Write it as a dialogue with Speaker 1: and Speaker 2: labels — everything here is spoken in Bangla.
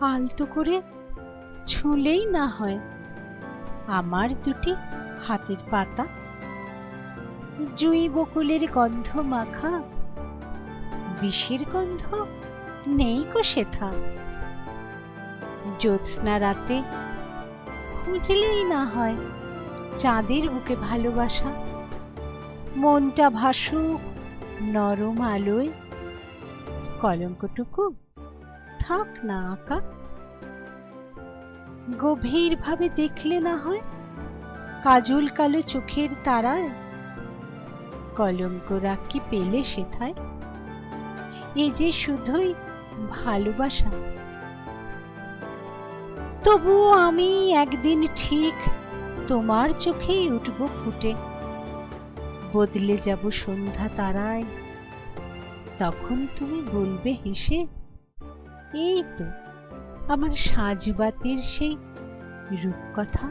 Speaker 1: আলতো করে ছুঁলেই না হয়। আমার দুটি হাতের পাতা, জুঁই বকুলের গন্ধ মাখা, বিষের গন্ধ নেই কো সেথা জ্যোৎস্না রাতে খুঁজলেই না হয় চাঁদের বুকে ভালোবাসা। মনটা ভাসুক নরম আলোয়। কলঙ্কটুকু থাক না, আঁকা। গভীর ভাবে দেখলে না হয় কাজল কালো চোখের তারায়? কলঙ্ক রাখি পেলে সেথায়? এ যে শুধুই ভালোবাসা। তবুও আমি একদিন ঠিক তোমার চোখেই উঠব ফুটে। বদলে যাব সন্ধ্যা তারায়। তখন তুমি বলবে হেসে এই তো আমার সাজবাতির সেই রূপকথা।